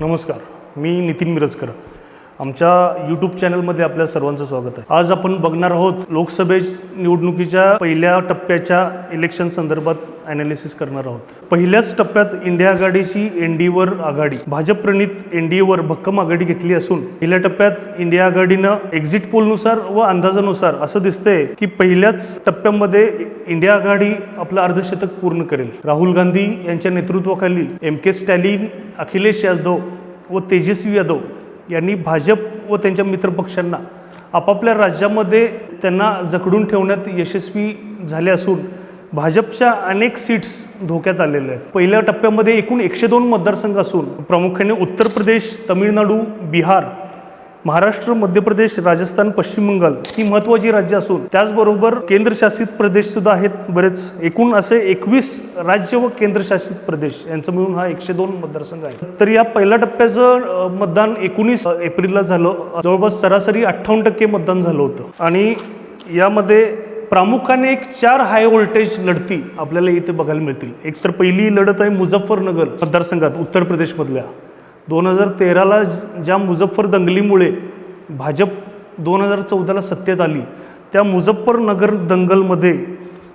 नमस्कार मी नितीन मिरजकर. आमच्या यूट्यूब चॅनलमध्ये आपल्या सर्वांचं स्वागत आहे. आज आपण बघणार आहोत लोकसभे निवडणुकीच्या पहिल्या टप्प्याच्या इलेक्शन संदर्भात ॲनालिसिस करणार आहोत. पहिल्याच टप्प्यात इंडिया आघाडीची एन डीवर आघाडी भाजप प्रणित एन डी एवर भक्कम आघाडी घेतली असून पहिल्या टप्प्यात इंडिया आघाडीनं एक्झिट पोलनुसार व अंदाजानुसार असं दिसतंय की पहिल्याच टप्प्यामध्ये इंडिया आघाडी आपलं अर्धशतक पूर्ण करेल. राहुल गांधी यांच्या नेतृत्वाखाली एम के स्टॅलिन अखिलेश यादव व तेजस्वी यादव यांनी भाजप व त्यांच्या मित्रपक्षांना आपापल्या राज्यामध्ये त्यांना जखडून ठेवण्यात यशस्वी झाले असून भाजपच्या अनेक सीट्स धोक्यात आलेल्या आहेत. पहिल्या टप्प्यामध्ये एकूण एकशे दोन मतदारसंघ असून प्रामुख्याने उत्तर प्रदेश तमिळनाडू बिहार महाराष्ट्र मध्य प्रदेश राजस्थान पश्चिम बंगाल ही महत्त्वाची राज्य असून त्याचबरोबर केंद्रशासित प्रदेश सुद्धा आहेत. बरेच एकूण असे एकवीस राज्य व केंद्रशासित प्रदेश यांचं मिळून हा एकशे दोन मतदारसंघ आहे. तर या पहिल्या टप्प्याचं मतदान एकोणीस एप्रिलला झालं. जवळपास सरासरी अठ्ठावन्न टक्के मतदान झालं होतं. आणि यामध्ये प्रामुख्याने एक चार हाय व्होल्टेज लढती आपल्याला इथे बघायला मिळतील. एक तर पहिली लढत आहे मुझफ्फरनगर मतदारसंघात उत्तर प्रदेशमधल्या. दोन हजार तेराला ज्या मुझफ्फर दंगलीमुळे भाजप दोन हजार चौदाला सत्तेत आली त्या मुझफ्फरनगर दंगलमध्ये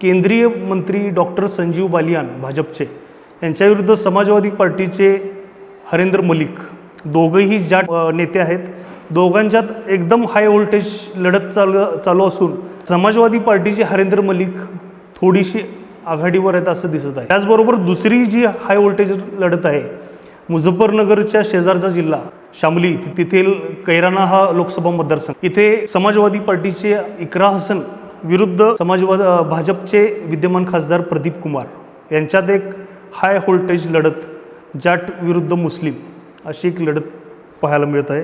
केंद्रीय मंत्री डॉक्टर संजीव बालियान भाजपचे यांच्याविरुद्ध समाजवादी पार्टीचे हरेंद्र मलिक. दोघंही ज्या नेते आहेत दोघांच्यात एकदम हाय व्होल्टेज लढत चालू चालू असून समाजवादी पार्टीचे हरेंद्र मलिक थोडीशी आघाडीवर आहेत असं दिसत आहे. त्याचबरोबर दुसरी जी हाय व्होल्टेज लढत आहे मुझफ्फरनगरच्या शेजारचा जिल्हा शामली तिथेल तेथील कैराना हा लोकसभा मतदारसंघ. इथे समाजवादी पार्टीचे इकरा हसन विरुद्ध समाजवाद भाजपचे विद्यमान खासदार प्रदीप कुमार यांच्यात एक हाय व्होल्टेज लढत जाट विरुद्ध मुस्लिम अशी एक लढत पाहायला मिळत आहे.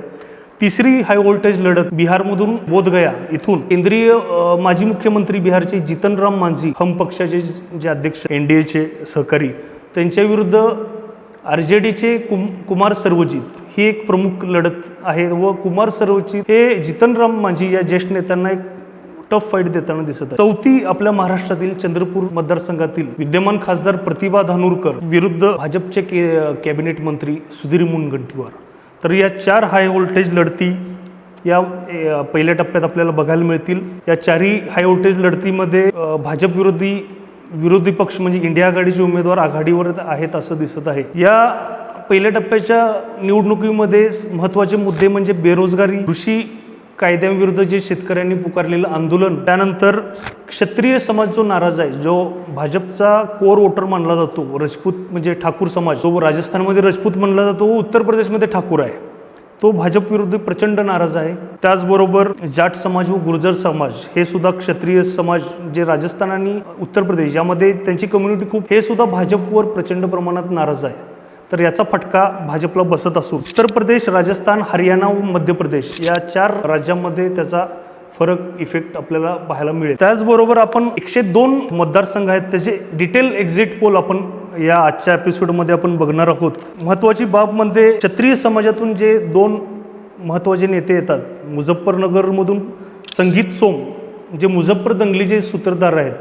तिसरी हाय व्होल्टेज लढत बिहारमधून बोधगया इथून. केंद्रीय माजी मुख्यमंत्री बिहारचे जितनराम मांझी हम पक्षाचे जे अध्यक्ष एन डी एचे सहकारी त्यांच्या विरुद्ध आर जे डीचे कुम कुमार सर्वजित ही एक प्रमुख लढत आहे व कुमार सर्वजित हे जितनराम मांझी या ज्येष्ठ नेत्यांना एक टफ फाईट देताना दिसत आहे चौथी आपल्या महाराष्ट्रातील चंद्रपूर मतदारसंघातील विद्यमान खासदार प्रतिभा धानूरकर विरुद्ध भाजपचे के कॅबिनेट मंत्री सुधीर मुनगंटीवार. तर या चार हाय व्होल्टेज लढती या पहिल्या टप्प्यात आपल्याला बघायला मिळतील. या चारही हाय व्होल्टेज लढतीमध्ये भाजप विरोधी विरोधी पक्ष म्हणजे इंडिया आघाडीचे उमेदवार आघाडीवर आहेत असं दिसत आहे. या पहिल्या टप्प्याच्या निवडणुकीमध्ये महत्त्वाचे मुद्दे म्हणजे बेरोजगारी कृषी कायद्यांविरुद्ध जे शेतकऱ्यांनी पुकारलेलं आंदोलन त्यानंतर क्षत्रिय समाज जो नाराज आहे जो भाजपचा कोर वोटर मानला जातो राजपूत म्हणजे ठाकूर समाज जो राजस्थानमध्ये राजपूत मानला जातो उत्तर प्रदेशमध्ये ठाकूर आहे. तो भाजपविरुद्ध प्रचंड नाराज आहे. त्याचबरोबर जाट समाज व गुर्जर समाज हे सुद्धा क्षत्रिय समाज जे राजस्थान आणि उत्तर प्रदेश यामध्ये त्यांची कम्युनिटी खूप हे सुद्धा भाजपवर प्रचंड प्रमाणात नाराज आहे. तर याचा फटका भाजपला बसत असून उत्तर प्रदेश राजस्थान हरियाणा व मध्य प्रदेश या चार राज्यांमध्ये त्याचा फरक इफेक्ट आपल्याला पाहायला मिळेल. त्याचबरोबर आपण एकशे दोन मतदारसंघ आहेत त्याचे डिटेल एक्झिट पोल आपण या आजच्या एपिसोडमध्ये आपण बघणार आहोत. महत्त्वाची बाब म्हणजे क्षत्रिय समाजातून जे दोन महत्त्वाचे नेते येतात मुझफ्फरनगरमधून संगीत सोम जे मुझफ्फर दंगलीचे सूत्रधार आहेत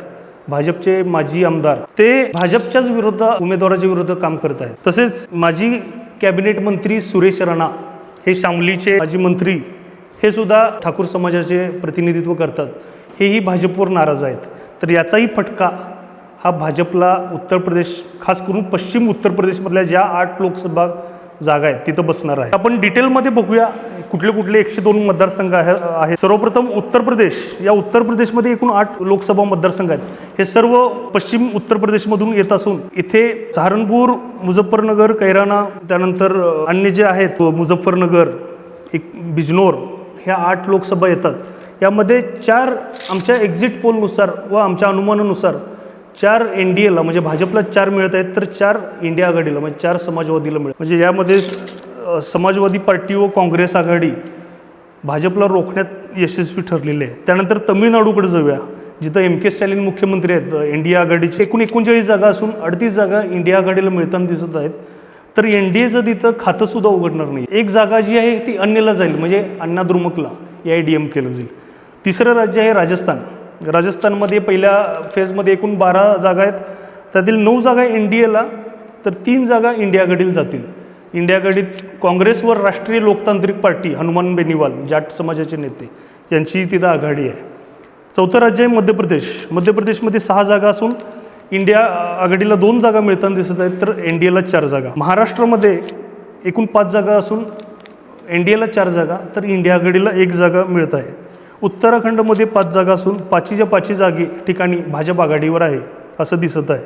भाजपचे माजी आमदार ते भाजपच्याच विरुद्ध उमेदवाराच्या विरुद्ध काम करत आहेत. तसेच माजी कॅबिनेट मंत्री सुरेश राणा हे सांगलीचे माजी मंत्री हे सुद्धा ठाकूर समाजाचे प्रतिनिधित्व करतात. हेही भाजपवर नाराज आहेत. तर याचाही फटका हा भाजपला उत्तर प्रदेश खास करून पश्चिम उत्तर प्रदेशमधल्या ज्या आठ लोकसभा जागा आहेत तिथं बसणार आहे. आपण डिटेलमध्ये बघूया कुठले कुठले एकशे दोन मतदारसंघ आहे आहे. सर्वप्रथम उत्तर प्रदेश. या उत्तर प्रदेशमध्ये एकूण आठ लोकसभा मतदारसंघ आहेत. हे सर्व पश्चिम उत्तर प्रदेशमधून येत असून इथे सहारनपूर मुझफ्फरनगर कैराना त्यानंतर अन्य जे आहेत मुझफ्फरनगर एक बिजनोर ह्या आठ लोकसभा येतात. यामध्ये चार आमच्या एक्झिट पोलनुसार व आमच्या अनुमानानुसार चार एन डी एला म्हणजे भाजपला चार मिळत आहेत तर चार इंडिया आघाडीला म्हणजे चार समाजवादीला मिळत म्हणजे यामध्ये समाजवादी पार्टी व काँग्रेस आघाडी भाजपला रोखण्यात यशस्वी ठरलेले आहे. त्यानंतर तमिळनाडूकडे जाऊया जिथं एम के स्टॅलिन मुख्यमंत्री आहेत इंडिया आघाडीचे. एकूण एकोणचाळीस जागा असून अडतीस जागा इंडिया आघाडीला मिळताना दिसत आहेत. तर एन डी एचं तिथं खातंसुद्धा उघडणार नाही. एक जागा जी आहे ती अन्यला जाईल म्हणजे अण्णा द्रुमकला ए आय डी एम केलं जाईल. तिसरं राज्य आहे राजस्थान. राजस्थानमध्ये पहिल्या फेजमध्ये एकूण बारा जागा आहेत. त्यातील नऊ जागा एन डी एला तर तीन जागा इंडियाकडील जातील. इंडियाकडील काँग्रेसवर काँग्रेस व राष्ट्रीय लोकतांत्रिक पार्टी हनुमान बेनिवाल जाट समाजाचे नेते यांची तिथं आघाडी आहे. चौथं राज्य आहे मध्य प्रदेश. मध्य प्रदेशमध्ये सहा जागा असून इंडिया आघाडीला दोन जागा मिळताना दिसत आहेत तर एन डी एला चार जागा. महाराष्ट्रामध्ये एकूण पाच जागा असून एन डी एला चार जागा तर इंडिया आघाडीला एक जागा मिळत आहे. उत्तराखंडमध्ये पाच जागा असून पाचीच्या पाचही जागी ठिकाणी भाजप आघाडीवर आहे असं दिसत आहे.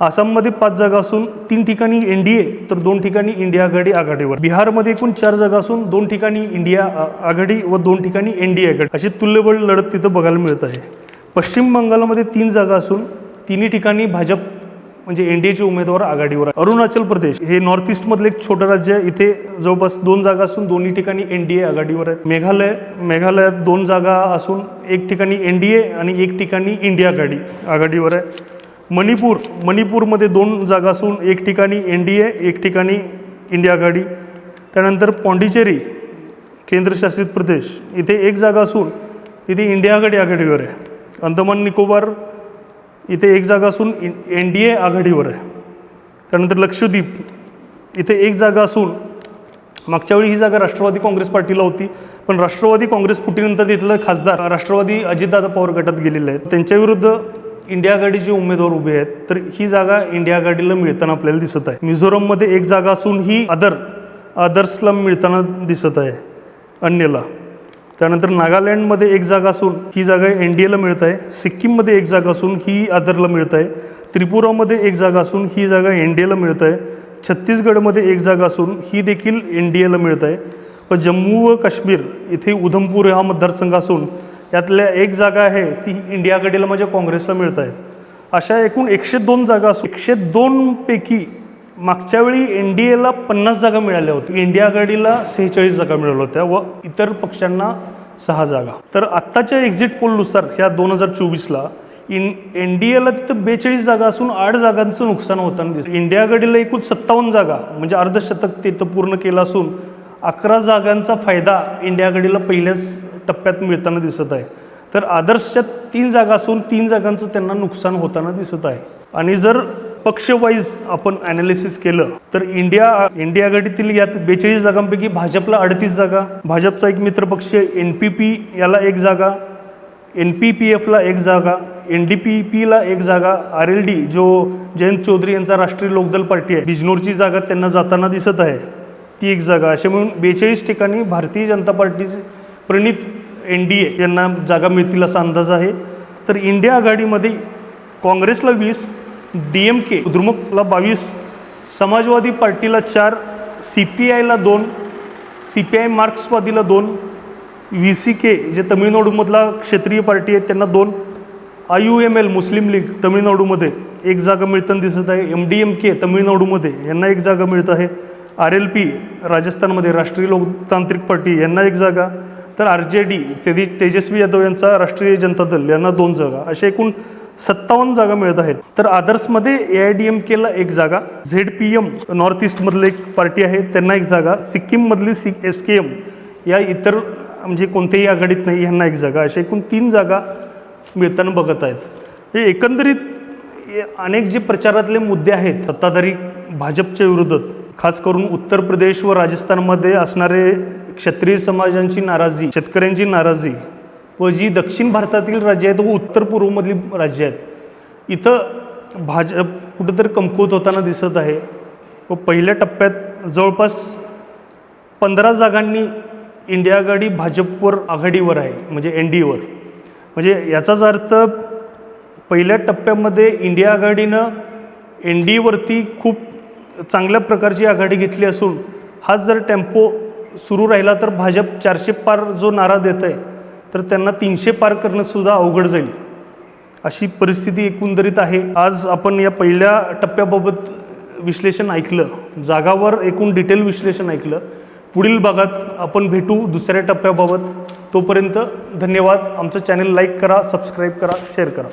आसाममध्ये पाच जागा असून तीन ठिकाणी एन डी ए तर दोन ठिकाणी इंडिया आघाडी आघाडीवर. बिहारमध्ये एकूण चार जागा असून दोन ठिकाणी इंडिया आघाडी व दोन ठिकाणी एन डी ए आघाडी. अशी तुल्यबळ लढत तिथं बघायला मिळत आहे. पश्चिम बंगालमध्ये तीन जागा असून तिन्ही ठिकाणी भाजप म्हणजे एन डी एचे उमेदवार आघाडीवर आहे अरुणाचल प्रदेश हे नॉर्थ ईस्टमधलं एक छोटं राज्य आहे. इथे जवळपास दोन जागा असून दोन्ही ठिकाणी एन डी ए आघाडीवर आहे मेघालय मेघालयात दोन जागा असून एक ठिकाणी एन डी ए आणि एक ठिकाणी इंडिया आघाडी आघाडीवर आहे. मणिपूर मणिपूरमध्ये दोन जागा असून एक ठिकाणी एन डी ए एक ठिकाणी इंडिया आघाडी. त्यानंतर पॉंडिचेरी केंद्रशासित प्रदेश इथे एक जागा असून इथे इंडिया आघाडी आघाडीवर आहे. अंदमान निकोबार इथे एक जागा असून एन डी ए आघाडीवर आहे. त्यानंतर लक्षद्वीप इथे एक जागा असून मागच्या वेळी ही जागा राष्ट्रवादी काँग्रेस पार्टीला होती पण राष्ट्रवादी काँग्रेस फुटीनंतर तिथलं खासदार राष्ट्रवादी अजितदादा पवार गटात गेलेले आहेत. त्यांच्याविरुद्ध इंडिया आघाडीचे उमेदवार उभे आहेत तर ही जागा इंडिया आघाडीला मिळताना आपल्याला दिसत आहे. मिझोरममध्ये एक जागा असून ही अदर अदर्सला मिळताना दिसत आहे अन्यला. त्यानंतर नागालँडमध्ये एक जागा असून ही जागा एन डी एला मिळत आहे सिक्कीममध्ये एक जागा असून ही आदरला मिळत आहे त्रिपुरामध्ये एक जागा असून ही जागा एन डी एला मिळत आहे छत्तीसगडमध्ये एक जागा असून ही देखील एन डी एला मिळत आहे व जम्मू व काश्मीर इथे उधमपूर हा मतदारसंघ असून यातल्या एक जागा आहे ती इंडियाकडेला म्हणजे काँग्रेसला मिळत आहेत अशा एकूण एकशे दोन जागा असून एकशे दोनपैकी मागच्या वेळी एन डी एला पन्नास जागा मिळाल्या होत्या. इंडिया आघाडीला सेहेचाळीस जागा मिळाल्या होत्या व इतर पक्षांना सहा जागा. तर आत्ताच्या एक्झिट पोलनुसार ह्या दोन हजार चोवीसला इन एन डी एला तिथं बेचाळीस जागा असून आठ जागांचं नुकसान होताना दिसतं इंडिया आघाडीला एकूण सत्तावन्न जागा म्हणजे अर्धशतक तिथं पूर्ण केलं असून अकरा जागांचा फायदा इंडिया आघाडीला पहिल्याच टप्प्यात मिळताना दिसत आहे. तर आदर्शच्या तीन जागा असून तीन जागांचं त्यांना नुकसान होताना दिसत आहे. आणि जर पक्षवाईज आपण ॲनालिसिस केलं तर इंडिया इंडिया आघाडीतील यात बेचाळीस जागांपैकी भाजपला अडतीस जागा भाजपचा एक मित्रपक्ष एन पी पी याला एक जागा एन पी पी एफला एक जागा एन डी पी पीला एक जागा आर एल डी जो जयंत चौधरी यांचा राष्ट्रीय लोकदल पार्टी आहे बिजनोरची जागा त्यांना जाताना दिसत आहे ती एक जागा. असे म्हणून बेचाळीस ठिकाणी भारतीय जनता पार्टीचे प्रणित एन डी ए यांना जागा मिळतील असा अंदाज आहे. तर इंडिया आघाडीमध्ये काँग्रेसला वीस डी एम के द्रुमुकला बावीस समाजवादी पार्टीला चार सी पी आयला दोन सी पी आय मार्क्सवादीला दोन व्ही सी के जे तमिळनाडूमधला क्षेत्रीय पार्टी आहे त्यांना दोन I U M L Muslim League तमिळनाडूमध्ये एक जागा मिळताना दिसत आहे एम डी एम के तमिळनाडूमध्ये यांना एक जागा मिळत आहे आर एल पी राजस्थानमध्ये राष्ट्रीय लोकतांत्रिक पार्टी यांना एक जागा तर आर जे डी तेजी तेजस्वी यादव यांचा राष्ट्रीय जनता दल यांना दोन जागा असे एकूण सत्तावन्न जागा मिळत आहेत. तर आदर्समध्ये ए आय डी एम केला एक जागा झेड पी एम नॉर्थ ईस्टमधले एक पार्टी आहे त्यांना एक जागा सिक्कीममधली सी एस के एम या इतर म्हणजे कोणत्याही आघाडीत नाही ह्यांना एक जागा अशा एकूण तीन जागा मिळताना बघत आहेत. हे एकंदरीत अनेक जे प्रचारातले मुद्दे आहेत सत्ताधारी भाजपच्या विरोधात खास करून उत्तर प्रदेश व राजस्थानमध्ये असणारे क्षत्रिय समाजांची नाराजी शेतकऱ्यांची नाराजी व जी दक्षिण भारतातील राज्य आहेत व उत्तर पूर्वमधली राज्य आहेत. इथं भाजप कुठंतरी कमकुवत होताना दिसत आहे. व पहिल्या टप्प्यात जवळपास पंधरा जागांनी इंडिया आघाडी भाजपवर आघाडीवर आहे म्हणजे एन डी एवर म्हणजे याचाच अर्थ पहिल्या टप्प्यामध्ये इंडिया आघाडीनं एन डी एवरती खूप चांगल्या प्रकारची आघाडी घेतली असून हाच जर टेम्पो सुरू राहिला तर भाजप चारशे पार जो नारा देत आहे तर त्यांना तीनशे पार करणंसुद्धा अवघड जाईल. अशी परिस्थिती एकंदरीत आहे. आज आपण या पहिल्या टप्प्याबाबत विश्लेषण ऐकलं. जागावर एकूण डिटेल विश्लेषण ऐकलं. पुढील भागात आपण भेटू दुसऱ्या टप्प्याबाबत. तोपर्यंत धन्यवाद. आमचं चॅनल लाईक करा सबस्क्राईब करा शेअर करा.